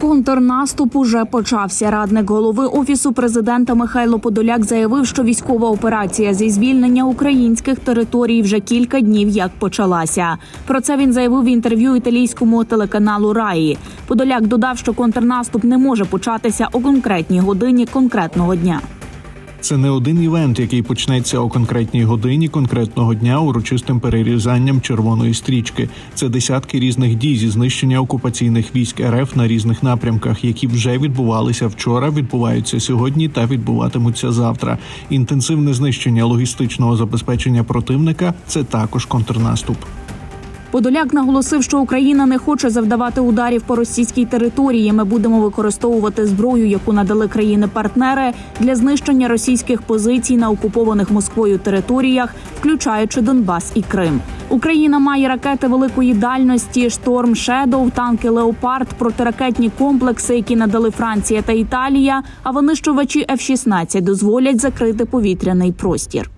Контрнаступ уже почався. Радник голови офісу президента Михайло Подоляк заявив, що військова операція зі звільнення українських територій вже кілька днів як почалася. Про це він заявив в інтерв'ю італійському телеканалу Раї. Подоляк додав, що контрнаступ не може початися о конкретній годині конкретного дня. Це не один івент, який почнеться о конкретній годині конкретного дня урочистим перерізанням червоної стрічки. Це десятки різних дій зі знищення окупаційних військ РФ на різних напрямках, які вже відбувалися вчора, відбуваються сьогодні та відбуватимуться завтра. Інтенсивне знищення логістичного забезпечення противника це також контрнаступ. Подоляк наголосив, що Україна не хоче завдавати ударів по російській території. Ми будемо використовувати зброю, яку надали країни-партнери для знищення російських позицій на окупованих Москвою територіях, включаючи Донбас і Крим. Україна має ракети великої дальності, шторм Шедоу, танки Леопард, протиракетні комплекси, які надали Франція та Італія. А винищувачі F-16 дозволять закрити повітряний простір.